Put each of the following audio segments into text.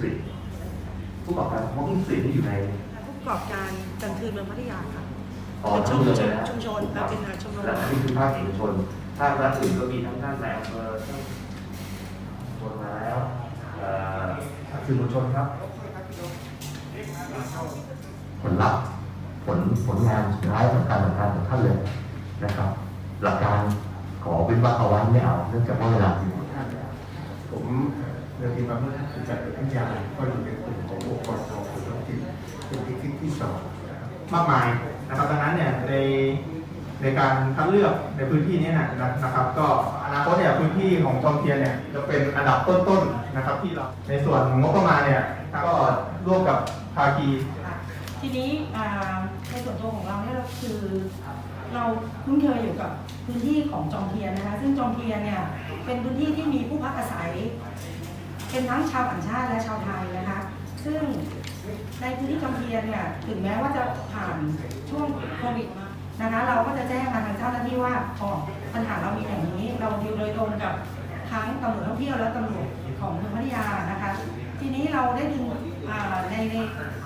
Street ผู้ประกอบการ Walking Street ที่อยู่ในผู้ประกอบการกลางคืนเมืองพัทยาค่ะอ๋อเป็นทั้งเมืองเลยนะชุมชนครับเป็นชมรมและนี่คือภาคเอกชนภาครัฐอื่นก็มีทั้งท่านนายอำเภอท่านชนมาแล้วเอ่อสื่อมวลชนครับ ผลลัพธ์ผลผลงานสุดท้ายสำคัญสำคัญของท่านเลยนะครับ หลักการขอเป็นว่าเอาไว้ไม่เอาเนื่องจากว่าเวลาอยู่ผม เรือทีมบาเมื่อท่านจัดเป็นทั้งยาก็อยู่ในกลุ่มขององค์กรของคุณท้องถิ่นเป็นที่ที่ที่สองมากมายนะครับดังนั้นเนี่ยในในการคัดเลือกในพื้นที่นี้นะนะครับ ก็อนาคตเนี่ยพื้นที่ของจอมเทียนเนี่ยจะเป็นอันดับต้นๆนะครับ ที่เราในส่วนงบประมาณเนี่ยก็ร่วมกับภาคีทีนี้ในส่วนตัวของเราเนี่ยเราคือ เราคุ้นเคยอยู่กับพื้นที่ของจอมเทียนนะคะ ซึ่งจอมเทียนเนี่ยเป็นพื้นที่ที่มีผู้พักอาศัย เป็นทั้งชาวต่างชาติและชาวไทยนะคะ ซึ่งในพื้นที่จอมเทียนเนี่ยถึงแม้ว่าจะผ่านช่วงโควิดนะคะเราก็จะแจ้งมาทางเจ้าหน้าที่ว่าอ๋อปัญหาเรามีอย่างนี้ เราดีลโดยตรงกับทั้งตำรวจท่องเที่ยวและตำรวจของเมืองพัทยานะคะ ทีนี้เราได้ดึงในใน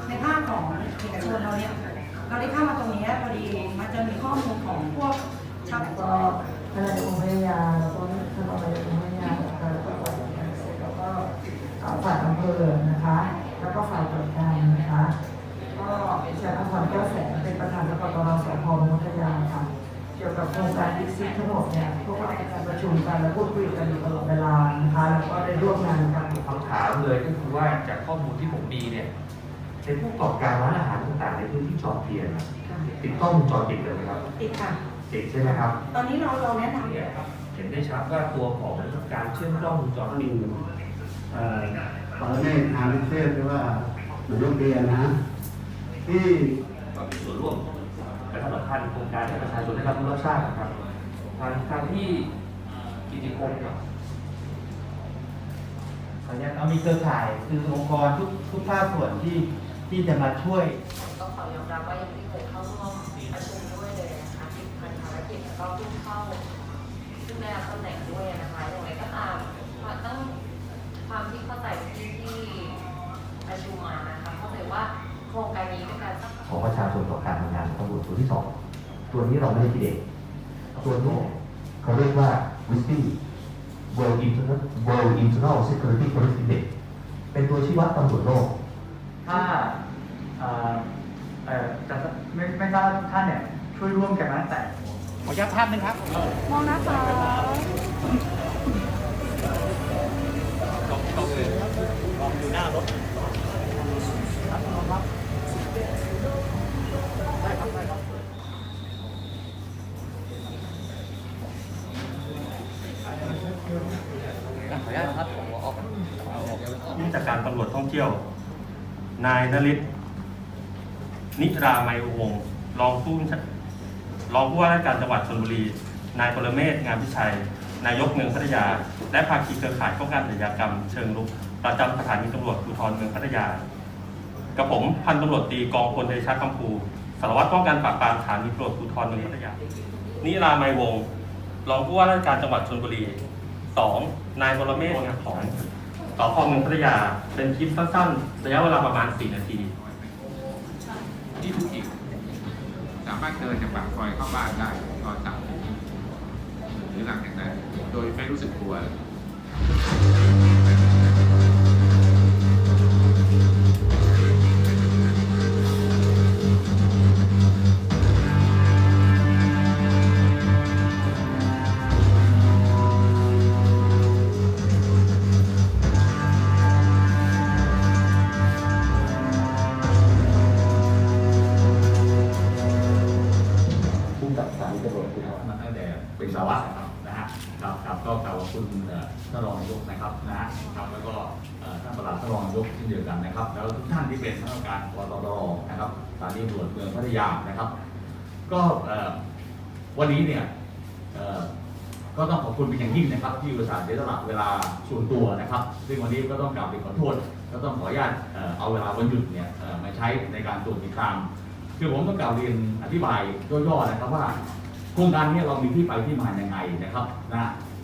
ในภาคของเอกชนเราเนี่ยเราได้เข้ามาตรงนี้พอดีมันจะมีข้อมูลของพวกชาวก็พนักงางค์พย ฝ่ายอำเภอนะคะ แล้วก็ฝ่ายตรวจการนะคะก็ดิฉันอภรแก้วแสงเป็นประธานกกตรสพพัทยาค่ะ เกี่ยวกับโครงการดิซิทั้งหมดเนี่ยพวกเรามีการประชุมกันและพูดคุยกันอยู่ตลอดเวลานะคะแล้วก็ได้ร่วมงานกันคำถามเลยก็คือว่าจากข้อมูลที่ผมมีเนี่ยในผู้ประกอบการร้านอาหารต่างๆในพื้นที่จอมเทียนอะติดกล้องวงจรปิดเลยไหมครับติดค่ะติดใช่ไหมครับ ตอนนี้เราเราแนะนำเนี่ยเห็นได้ชัดว่าตัวของการเชื่อมกล้องวงจรปิดเอ่อ ขอให้อาพิเศษหรือว่าหรือโรงเรียนนะ ที่ก็มีส่วนร่วมและสำคัญโครงการให้ประชาชนได้รับรู้รับทราบนะครับทางทางที่กิติพงศ์ครับขออนุญาตเอามีเครือข่ายคือองค์กรทุกทุกภาคส่วนที่ที่จะมาช่วยต้องขอยอมรับว่ายังไม่เคยเข้าร่วมประชุมด้วยเลยนะคะที่พันภารกิจแล้วก็เพิ่งเข้าซึ่งได้รับตำแหน่งด้วย ตำรวจตัวที่สองตัวนี้เราไม่ได้คิดเองตัวนี้เขาเรียกว่า WISPY World Internal World Internal Security Police Index เป็นตัวชี้วัดตำรวจโลก ถ้าเอ่อเอ่อจะไม่ไม่ทราบว่าทุกท่านเนี่ยช่วยร่วมกันนะแต่ขออนุญาตภาพนึงครับมองนะคะ ผู้จัดการตำรวจท่องเที่ยว นายนฤทธิ์นิราไมยวงศ์รองผู้รองผู้ว่าราชการจังหวัดชลบุรี นายปรเมศงามพิชัย นายกเมืองพัทยา และภาคีเครือข่ายป้องกันอาชญากรรมเชิงรุกประจำสถานีตำรวจภูธรเมืองพัทยา กับผมพันตำรวจตีกองพลเดชะคำภูสารวัตรป้องกันปราบปรามสถานีตำรวจภูธรเมืองพัทยานิราไมยวงศ์รองผู้ว่าราชการจังหวัดชลบุรี สองนายปรเมศงามของสพเมืองพัทยา เป็นคลิปสั้นๆ ระยะเวลาประมาณ 4 นาที ที่ธุรกิจสามารถเดินจากปากซอยเข้าบ้านได้ตอนสามทุ่มหรือหลังจากนั้น โดยไม่รู้สึกกลัว นะครับแล้วก็ท่านประหลัดท่านรองนายกเช่นเดียวกันนะครับ แล้วทุกท่านที่เป็นข้าราชการปตรนะครับสถานีตำรวจเมืองพัทยานะครับ ก็วันนี้เนี่ยก็ต้องขอบคุณเป็นอย่างยิ่งนะครับ ที่อุตส่าห์เสียสละเวลาส่วนตัวนะครับ ซึ่งวันนี้ก็ต้องกราบเรียนขอโทษก็ต้องขออนุญาตเอาเวลาวันหยุดเนี่ยมาใช้ในการตรวจติดตามคือผมต้องกล่าวเรียนอธิบายย่อๆนะครับว่า โครงการนี้เรามีที่ไปที่มาอย่างไงนะครับนะ